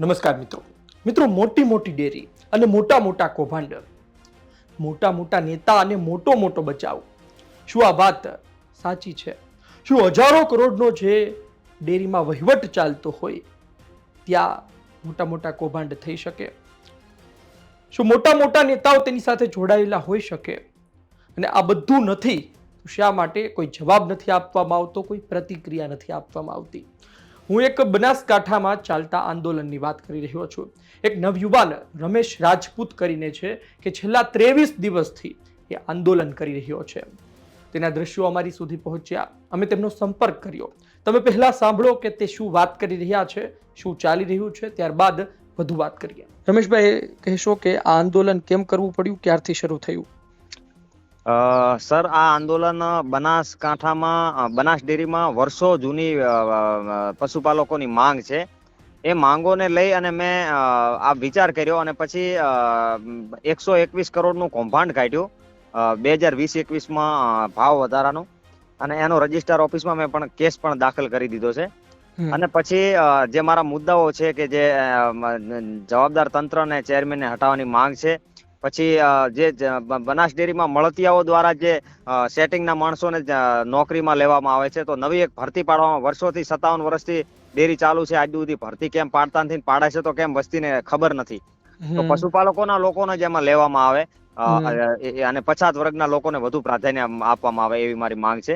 નમસ્કાર મિત્રો. મિત્રો, મોટી મોટી ડેરી અને મોટા મોટા કૌભાંડ, મોટા મોટા નેતા અને મોટો મોટો બચાવ. શું આ વાત સાચી છે? શું હજારો કરોડનો જે ડેરીમાં વહીવટ ચાલતો હોય, ત્યાં મોટા મોટા કૌભાંડ થઈ શકે? શું મોટા મોટા નેતાઓ તેની સાથે જોડાયેલા હોઈ શકે? અને આ બધું નથી શા માટે કોઈ જવાબ નથી આપવામાં આવતો, કોઈ પ્રતિક્રિયા નથી આપવામાં આવતી? હું એક બનાસકાંઠામાં ચાલતા આંદોલનની વાત કરી રહ્યો છું. એક નવયુવાન રમેશ રાજપૂત કરીને છે કે છેલ્લા ત્રેવીસ દિવસથી એ આંદોલન કરી રહ્યો છે. તેના દ્રશ્યો અમારી સુધી પહોંચ્યા. અમે તેમનો સંપર્ક કર્યો. તમે પહેલા સાંભળો કે તે શું વાત કરી રહ્યા છે, શું ચાલી રહ્યું છે, ત્યારબાદ વધુ વાત કરીએ. રમેશભાઈ, કહેશો કે આ આંદોલન કેમ કરવું પડ્યું? ક્યારથી શરૂ થયું? સર આ આંદોલન બનાસકાંઠામાં બનાસ ડેરીમાં વર્ષો જૂની પશુપાલકોની માંગ છે. એ માંગોને લઈ અને મેં આ વિચાર કર્યો અને પછી એકસો એકવીસ કરોડનું કૌભાંડ કાઢ્યું બે હજાર વીસ એકવીસમાં ભાવ વધારાનો. અને એનો રજિસ્ટર ઓફિસમાં મેં પણ કેસ પણ દાખલ કરી દીધો છે. અને પછી જે મારા મુદ્દાઓ છે કે જે જવાબદાર તંત્ર અને ચેરમેનને હટાવવાની માંગ છે પછી જે બનાસ ડેરીમાં મળતિયાઓ દ્વારા જે સેટિંગના માણસોને નોકરીમાં લેવામાં આવે છે તો નવી એક ભરતી પાડવામાં વર્ષોથી સત્તાવન વર્ષથી ડેરી ચાલુ છે આજ સુધી ભરતી કેમ પાડતા નથી ને પાડે છે તો કેમ વસ્તીને ખબર નથી. તો પશુપાલકોના લોકોને જ એમાં લેવામાં આવે અને પછાત વર્ગના લોકોને વધુ પ્રાધાન્ય આપવામાં આવે એવી મારી માંગ છે.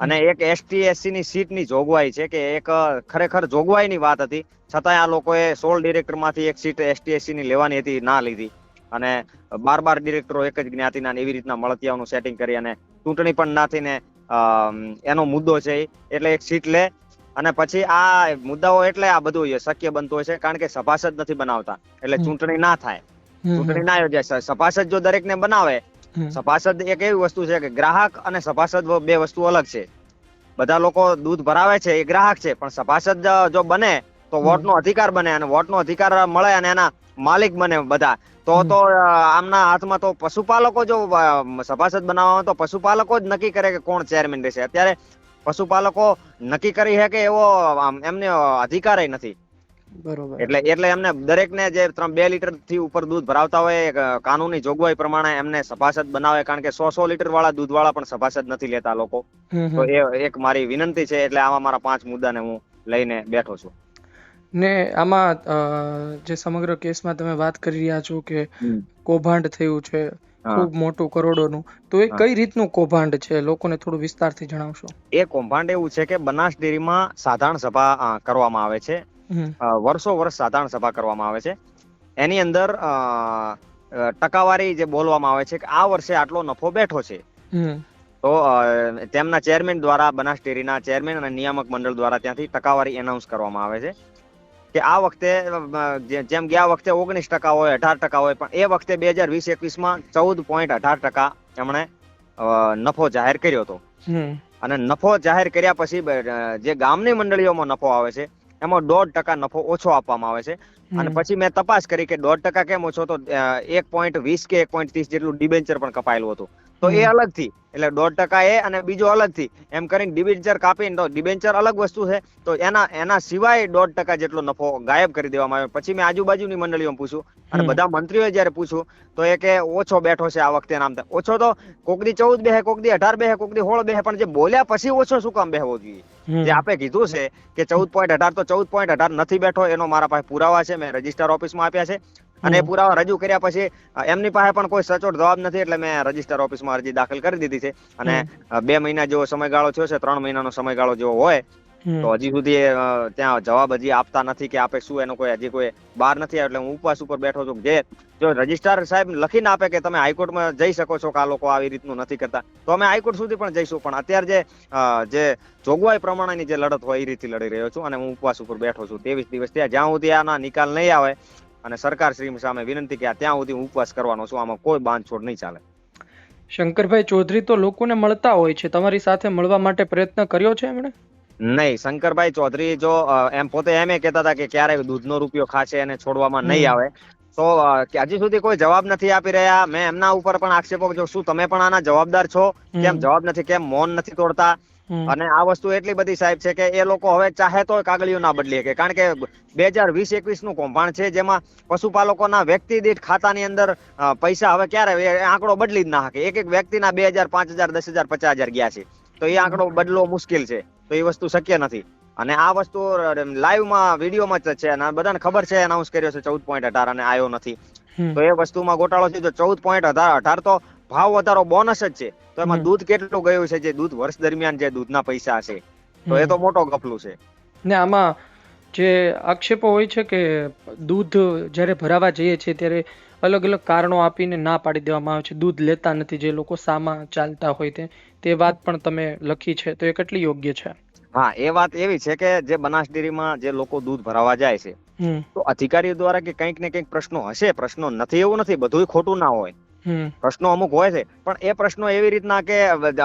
અને એક એસટી એસસી ની સીટની જોગવાઈ છે કે એક ખરેખર ખરેખર જોગવાઈની વાત હતી છતાંય આ લોકોએ સોળ ડિરેક્ટરમાંથી એક સીટ એસટી એસસી ની લેવાની હતી ના લીધી. અને બાર બાર ડિરેક્ટરો એક જ જ્ઞાતિના એવી રીતના મળતિયાઓનું સેટિંગ કરી અને ચૂંટણી પણ ના થઈને એનો મુદ્દો છે એટલે એક સીટ લે અને પછી આ મુદ્દાઓ એટલે આ બધું શક્ય બનતું હોય છે કારણ કે સભાસદ નથી બનાવતા. એટલે ચૂંટણી ના થાય. ચૂંટણી ના યોજાય. સભાસદ જો દરેક ને બનાવે સભાસદ એક એવી વસ્તુ છે કે ગ્રાહક અને સભાસદ બે વસ્તુ અલગ છે. બધા લોકો દૂધ ભરાવે છે એ ગ્રાહક છે. પણ સભાસદ જો બને તો વોટ વોટનો અધિકાર બને અને વોટનો અધિકાર મળે અને એના માલિક બને બધા. તો તો આમના હાથમાં તો પશુપાલકો જો સભાસદ બનાવવા તો પશુપાલકો જ નક્કી કરે કે કોણ ચેરમેન રહેશે. અત્યારે પશુપાલકો નક્કી કરી શકે એવો એમને અધિકાર નથી. બરોબર. એટલે એટલે એમને દરેકને જે ત્રણ બે લીટરથી ઉપર દૂધ ભરાવતા હોય કાનૂની જોગવાઈ પ્રમાણે એમને સભાસદ બનાવે કારણ કે સો સો લીટર વાળા દૂધ વાળા પણ સભાસદ નથી લેતા લોકો. તો એ એક મારી વિનંતી છે એટલે આમાં મારા પાંચ મુદ્દાને હું લઈને બેઠો છું. ને આમાં જે સમગ્ર કેસમાં તમે વાત કરી રહ્યા છો કે કૌભાંડ થયું છે. ખૂબ મોટું કરોડોનું તો એ કઈ રીતનું કૌભાંડ છે? લોકોને થોડું વિસ્તારથી જણાવશો. એ કૌભાંડ એવું છે કે બનાસ ડેરીમાં સાધારણ સભા કરવામાં આવે છે. વર્ષો વર્ષ સાધારણ સભા કરવામાં આવે છે. એની અંદર ટકાવારી જે બોલવામાં આવે છે કે આ વર્ષે આટલો નફો બેઠો છે. તો તેમના ચેરમેન દ્વારા બનાસ ડેરીના ચેરમેન અને નિયામક મંડળ દ્વારા ત્યાંથી ટકાવારી એનાઉન્સ કરવામાં આવે છે. કે આ વખતે જેમ ગયા વખતે ઓગણીસ ટકા હોય અઢાર ટકા હોય પણ એ વખતે બે હજાર વીસ એકવીસમાં ચૌદ પોઈન્ટ અઢાર ટકા એમણે નફો જાહેર કર્યો હતો. અને નફો જાહેર કર્યા પછી જે ગામની મંડળીઓમાં નફો આવે છે એમાં દોઢ ટકા નફો ઓછો આપવામાં આવે છે. અને પછી મેં તપાસ કરી કે દોઢ ટકા કેમ ઓછો તો એક પોઈન્ટ વીસ કે એક પોઈન્ટ ત્રીસ જેટલું ડિબેન્ચર પણ કપાયેલું હતું. તો એ. અલગથી. એટલે દોઢ ટકા એ અને બીજો અલગથી. એમ કરીને ડિબેન્ચર કાપીને તો ડિબેન્ચર અલગ વસ્તુ છે. તો એના એના સિવાય દોઢ ટકા જેટલો નફો ગાયબ કરી દેવામાં આવ્યો. પછી મેં આજુબાજુની મંડળીઓમાં પૂછ્યું. અને બધા મંત્રીઓએ જયારે પૂછ્યું તો એ કે ઓછો બેઠો છે આ વખતે નામ ઓછો તો કોકદી ચૌદ બેહે કોકદી અઢાર બેહે કોકદી સોળ બેહે પણ જે બોલ્યા પછી ઓછો શું કામ બેહવો જોઈએ? જે આપે કીધું છે કે ચૌદ પોઈન્ટ અઢાર તો ચૌદ પોઈન્ટ અઢાર નથી બેઠો એનો મારા પાસે પુરાવા છે. મેં રજિસ્ટર ઓફિસમાં આપ્યા છે. અને એ પુરાવા રજૂ કર્યા પછી એમની પાસે પણ કોઈ સચોટ જવાબ નથી એટલે મેં રજિસ્ટર ઓફિસમાં અરજી દાખલ કરી દીધી છે. અને બે મહિના જેવો સમયગાળો થયો છે ત્રણ મહિનાનો સમયગાળો જેવો હોય તો હજી સુધી ત્યાં જવાબ હજી આપતા નથી કે આપે શું એનો કોઈ હજી કોઈ બહાર નથી એટલે હું ઉપવાસ ઉપર બેઠો છું જે જો રજીસ્ટ્રાર સાહેબ લખીને આપે કે તમે હાઈકોર્ટમાં જઈ શકો છો કે આ લોકો આવી રીતનું નથી કરતા તો અમે હાઈકોર્ટ સુધી પણ જઈશું. પણ અત્યારે જે જે જોગવાઈ પ્રમાણેની જે લડત હોય એ રીતે લડી રહ્યો છું અને હું ઉપવાસ ઉપર બેઠો છું. ત્રેવીસ દિવસ ત્યાં જ્યાં સુધી આના નિકાલ નહીં આવે અને સરકાર શ્રી સામે વિનંતી કે ત્યાં સુધી હું ઉપવાસ કરવાનો છું. આમાં કોઈ બાંધછોડ નહીં ચાલે. શંકરભાઈ ચૌધરી તો લોકોને મળતા હોય છે. તમારી સાથે મળવા માટે પ્રયત્ન કર્યો છે એમણે? નહીં શંકરભાઈ ચૌધરી જો એમ પોતે એમ એ કહેતા હતા કે ક્યારે દૂધનો રૂપિયો ખાશે અને છોડવામાં નહીં આવે. તો હજી સુધી કોઈ જવાબ નથી આપી રહ્યા. મેં એમના ઉપર પણ આક્ષેપો જો શું તમે પણ આના જવાબદાર છો? કેમ જવાબ નથી કેમ મૌન નથી તોડતા. અને આ વસ્તુ એટલી બધી સાહેબ છે કે એ લોકો હવે ચાહે તો કાગળિયું ના બદલી શકે. કારણ કે બે હજાર વીસ એકવીસનું કૌભાંડ છે જેમાં પશુપાલકોના વ્યક્તિ દીઠ ખાતાની અંદર પૈસા હવે ક્યારે આંકડો બદલી જ ના શકે. એક એક વ્યક્તિના બે હજાર પાંચ હજાર દસ હજાર પચાસ હજાર ગયા છે. તો એ આંકડો બદલવો મુશ્કેલ છે. તો એ વસ્તુ શક્ય નથી. અને આ વસ્તુ લાઈવમાં વિડીયોમાં જ છે. અને બધાને ખબર છે એનાઉન્સ કર્યો છે ચૌદ પોઈન્ટ અઢાર અને આવ્યો નથી. તો એ વસ્તુમાં ગોટાળો છે તો ચૌદ પોઈન્ટ અઢાર તો ભાવ વધારો બોનસ જ છે. તો એમાં દૂધ કેટલું ગયું છે જે દૂધ વર્ષ દરમિયાન જે દૂધના પૈસા છે? તો એ તો મોટો ગફલું છે. ને આમાં જે આક્ષેપો હોય છે કે દૂધ જ્યારે ભરાવા જઈએ છીએ ત્યારે અલગ અલગ કારણો આપીને ના પાડી દેવામાં આવે છે. દૂધ લેતા નથી જે લોકો સામા ચાલતા હોય તે તે વાત પણ તમે લખી છે. તો એ કેટલી યોગ્ય છે? હા એ વાત એવી છે કે જે બનાસ ડેરીમાં જે લોકો દૂધ ભરાવા જાય છે તો અધિકારીઓ દ્વારા કે કંઈક ને કંઈક પ્રશ્નો હશે. પ્રશ્નો નથી એવું નથી બધુંય ખોટું ના હોય. પ્રશ્નો અમુક હોય છે. પણ એ પ્રશ્નો એવી રીતના કે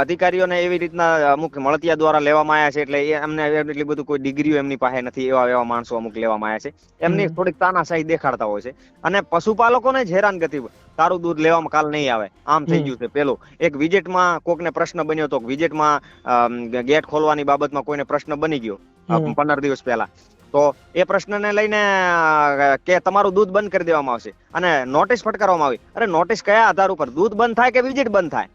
અધિકારીઓને એવી રીતના અમુક મળતિયા દ્વારા લેવામાં આવ્યા છે એટલે એમને એટલી બધું કોઈ ડિગ્રીઓ એમની પાસે નથી એવા એવા માણસો અમુક લેવામાં આવ્યા છે. એમની થોડીક તાનાશાહી દેખાડતા હોય છે. અને પશુપાલકોને જ હેરાન ગતિ તારું દૂધ લેવામાં કાલ નહીં આવે. આમ થઈ ગયું છે પેલું. એક વિજેટમાં કોકને પ્રશ્ન બન્યો હતો વિજેટમાં ગેટ ખોલવાની બાબતમાં કોઈને પ્રશ્ન બની ગયો. પંદર દિવસ પહેલા. તો એ પ્રશ્નને લઈને કે તમારું દૂધ બંધ કરી દેવામાં આવશે. અને નોટિસ ફટકારવામાં આવી. અરે નોટિસ કયા આધાર ઉપર? દૂધ બંધ થાય કે વિઝિટ બંધ થાય?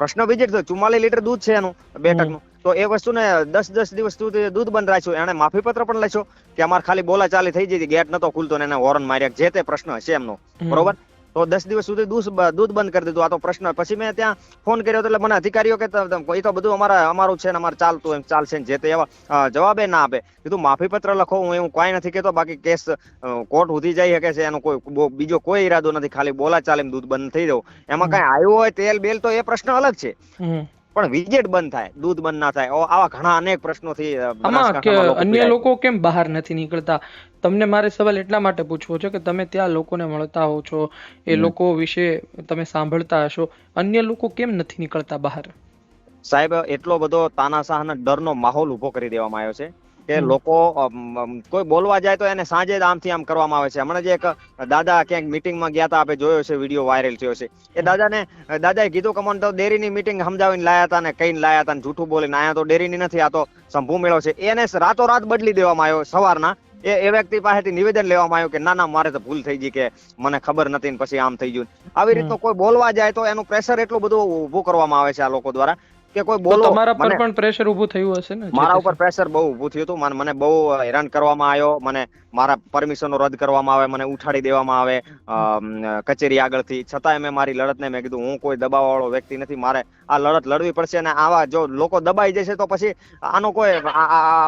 પ્રશ્ન વિઝિટ તો ચુમ્માલીસ લીટર દૂધ છે એનું બેઠકનું. તો એ વસ્તુને દસ દસ દિવસ સુધી દૂધ બંધ રાખ્યું. એને માફી પત્ર પણ લખ્યો કે અમારે ખાલી બોલા ચાલી થઈ જતી ગેટ નતો ખુલતો ને એને હોર્ન માર્યા. જે તે પ્રશ્ન હશે એમનો. બરોબર? તો દસ દિવસ સુધી દૂધ દૂધ બંધ કરી દીધું આ તો પ્રશ્ન. પછી મેં ત્યાં ફોન કર્યો એટલે મને અધિકારીઓ કે એ તો બધું અમારા અમારું છે ને અમારે ચાલતું એમ ચાલશે જે તે એવા જવાબે ના આપે. કીધું માફી પત્ર લખો હું એવું કાંઈ નથી કહેતો બાકી કેસ કોર્ટ સુધી જઈ શકે છે એનો કોઈ બીજો કોઈ ઈરાદો નથી ખાલી બોલા ચાલે એમ દૂધ બંધ થઈ જવું. એમાં કઈ આવ્યું હોય તેલ બેલ તો એ પ્રશ્ન અલગ છે. પણ વિજેટ બંધ થાય દૂધ બંધ ના થાય. આવા ઘણા અનેક આમાં કે અન્ય લોકો કેમ બહાર નથી નીકળતા? તમને મારે સવાલ એટલા માટે પૂછવો છે કે તમે ત્યાં લોકોને મળતા હો છો એ લોકો વિશે તમે સાંભળતા હશો અન્ય લોકો કેમ નથી નીકળતા બહાર? સાહેબ એટલો બધો તાનાશાહ અને ડરનો માહોલ ઊભો કરી દેવામાં આવ્યો છે. કે લોકો કોઈ બોલવા જાય તો એને સાંજે જ આમથી આમ કરવામાં આવે છે. હમણાં જે એક દાદા ક્યાંક મિટિંગમાં ગયા હતા આપણે જોયો છે વીડિયો વાયરલ થયો છે એ દાદાને દાદાએ કીધું કે મને તો ડેરીની મિટિંગ સમજાવીને લાયા હતા ને કઈને લાયા હતા ને જૂઠું બોલીને આયા તો ડેરીની નથી આ તો શંભુ મેળો છે. એને રાતોરાત બદલી દેવામાં આવ્યો સવારના. એ એ વ્યક્તિ પાસેથી નિવેદન લેવામાં આવ્યું કે ના ના મારે તો ભૂલ થઈ ગઈ કે મને ખબર નથી ને પછી આમ થઈ ગયું. આવી રીતનું કોઈ બોલવા જાય તો એનું પ્રેશર એટલું બધું ઊભું કરવામાં આવે છે આ લોકો દ્વારા. કે કોઈ બોલો તમારા પર પણ પ્રેશર ઊભું થયું હશે ને મારા ઉપર પ્રેશર બહુ ઊભું થયું હતું. મને બહુ હેરાન કરવામાં આવ્યો. મને મારા પરમિશનો રદ કરવામાં આવે મને ઉઠાડી દેવામાં આવે કચેરી આગળથી. છતાંય મેં મારી લડતને મેં કીધું હું કોઈ દબાવવાળો વ્યક્તિ નથી. મારે આ લડત લડવી પડશે અને આવા જો લોકો દબાઈ જશે તો પછી આનો કોઈ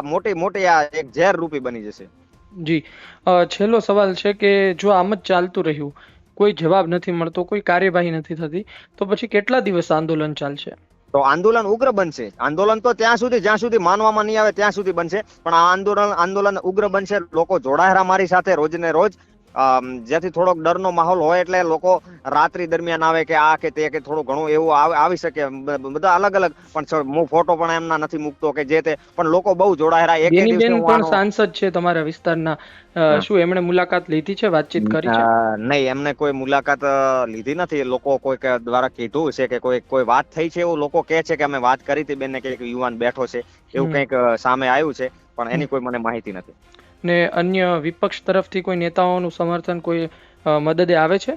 મોટી મોટી આ એક ઝેર રૂપી બની જશે. જી. છેલ્લો સવાલ છે કે જો આમ જ ચાલતું રહ્યું કોઈ જવાબ નથી મળતો કોઈ કાર્યવાહી નથી થતી તો પછી કેટલા દિવસ આંદોલન ચાલશે? તો આંદોલન ઉગ્ર બનશે. આંદોલન તો ત્યાં સુધી, જ્યાં સુધી માનવામાં નહીં આવે ત્યાં સુધી બનશે. પણ આ આંદોલન આંદોલન ઉગ્ર બનશે. લોકો જોડાયેલા મારી સાથે રોજ ને રોજ જેથી થોડોક ડરનો માહોલ હોય એટલે લોકો રાત્રિ દરમિયાન આવે કે આ કે તે કે થોડું ઘણું એવું આવી શકે. બધા અલગ અલગ. પણ હું ફોટો પણ એમના નથી મૂકતો કે જે તે. પણ લોકો બહુ જોડાયેલા એક પણ સાંસદ છે તમારા વિસ્તારના. શું એમણે મુલાકાત લીધી છે વાતચીત કરી છે? નહીં એમને કોઈ મુલાકાત લીધી નથી. લોકો કોઈક દ્વારા કીધું છે કે કોઈ કોઈ વાત થઈ છે એવું લોકો કહે છે કે અમે વાત કરી હતી બેનને કે યુવાન બેઠો છે. એવું. કંઈક સામે આવ્યું છે. પણ એની કોઈ મને માહિતી નથી. ને અન્ય વિપક્ષ તરફથી કોઈ નેતાઓનું સમર્થન કોઈ મદદે આવે છે?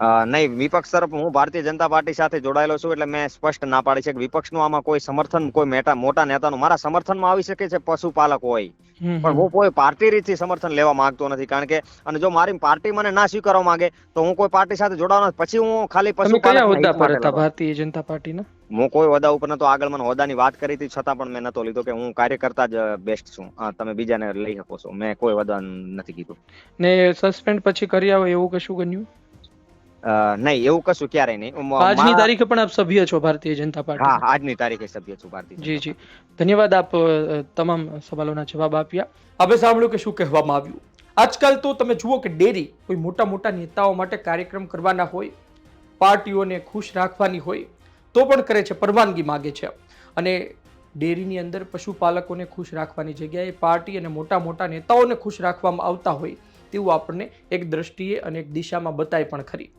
નહીં વિપક્ષ તરફ હું ભારતીય જનતા પાર્ટી સાથે જોડાયેલો છું એટલે મેં સ્પષ્ટ ના પાડી છે કે વિપક્ષનું આમાં કોઈ સમર્થન કોઈ મેટા મોટા નેતાનું મારા સમર્થનમાં આવી શકે છે પશુપાલક હોય. પણ હું કોઈ પાર્ટી રીતથી સમર્થન લેવા માંગતો નથી કારણ કે અને જો મારી પાર્ટી મને ના સ્વીકારવા માંગે તો હું કોઈ પાર્ટી સાથે જોડાવાનો પછી હું ખાલી પશુપાલક ભારતીય જનતા પાર્ટીના? હું કોઈ હોદ્દા ઉપર નતો આગળ મને હોદ્દાની વાત કરી હતી છતાં પણ મેં નતો લીધો કે હું કાર્યકર્તા જ બેસ્ટ છું. તમે બીજાને લઈ શકો છો મેં કોઈ હોદ્દા નથી કીધું. ને સસ્પેન્ડ પછી કર્યા હોય એવું કશું બન્યું? નહીં એવું કશું ક્યારેય નહીં. આજની તારીખે પણ આપ સભ્ય છો ભારતીય જનતા હા આજની તારીખે સભ્ય છું ભારતીય જી જી. ધન્યવાદ આપ તમામ સવાલોના જવાબ આપ્યા. હવે સાંભળ્યું કે શું કહેવામાં આવ્યું? આજકાલ તો તમે જુઓ કે ડેરી કોઈ મોટા મોટા નેતાઓ માટે કાર્યક્રમ કરવાના હોય પાર્ટીઓને ખુશ રાખવાની હોય તો પણ કરે છે પરવાનગી માગે છે. અને ડેરીની અંદર પશુપાલકોને ખુશ રાખવાની જગ્યાએ પાર્ટી અને મોટા મોટા નેતાઓને ખુશ રાખવામાં આવતા હોય તેવું આપણને એક દ્રષ્ટિએ અને એક દિશામાં બતાય પણ ખરી.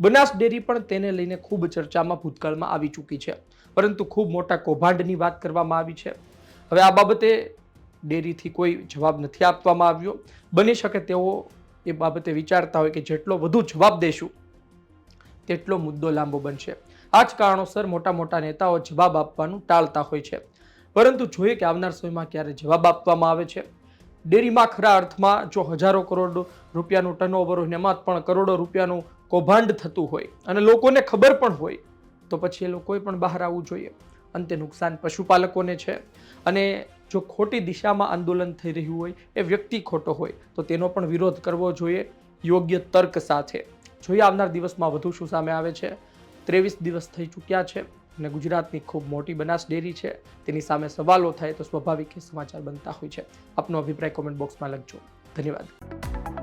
બનાસ ડેરી પણ તેને લઈને ખૂબ ચર્ચામાં ભૂતકાળમાં આવી ચૂકી છે. પરંતુ ખૂબ મોટા કૌભાંડની વાત કરવામાં આવી છે. હવે આ બાબતે ડેરીથી કોઈ જવાબ નથી આપવામાં આવ્યો. બની શકે તેઓ એ બાબતે વિચારતા હોય કે જેટલો વધુ જવાબ દેશું, તેટલો મુદ્દો લાંબો બનશે. આ જ કારણોસર મોટા મોટા નેતાઓ જવાબ આપવાનું ટાળતા હોય છે. પરંતુ જોઈએ કે આવનાર સમયમાં ક્યારે જવાબ આપવામાં આવે છે. ડેરીમાં ખરા અર્થમાં જો હજારો કરોડ રૂપિયાનું ટર્નઓવર હોય એમાં પણ કરોડો રૂપિયાનું કૌભાંડ થતું હોય અને લોકોને ખબર પણ હોય, તો પછી એ લોકોએ પણ બહાર આવવું જોઈએ. અંતે નુકસાન પશુપાલકોને છે. અને જો ખોટી દિશામાં આંદોલન થઈ રહ્યું હોય, એ વ્યક્તિ ખોટો હોય, તો તેનો પણ વિરોધ કરવો જોઈએ, યોગ્ય તર્ક સાથે. જોઈએ આવનાર દિવસમાં વધુ શું સામે આવે છે. ત્રેવીસ દિવસ થઈ ચૂક્યા છે. અને ગુજરાતની ખૂબ મોટી બનાસ ડેરી છે, તેની સામે સવાલો થાય તો સ્વાભાવિક સમાચાર બનતા હોય છે. આપનો અભિપ્રાય કોમેન્ટ બોક્સમાં લખજો. ધન્યવાદ.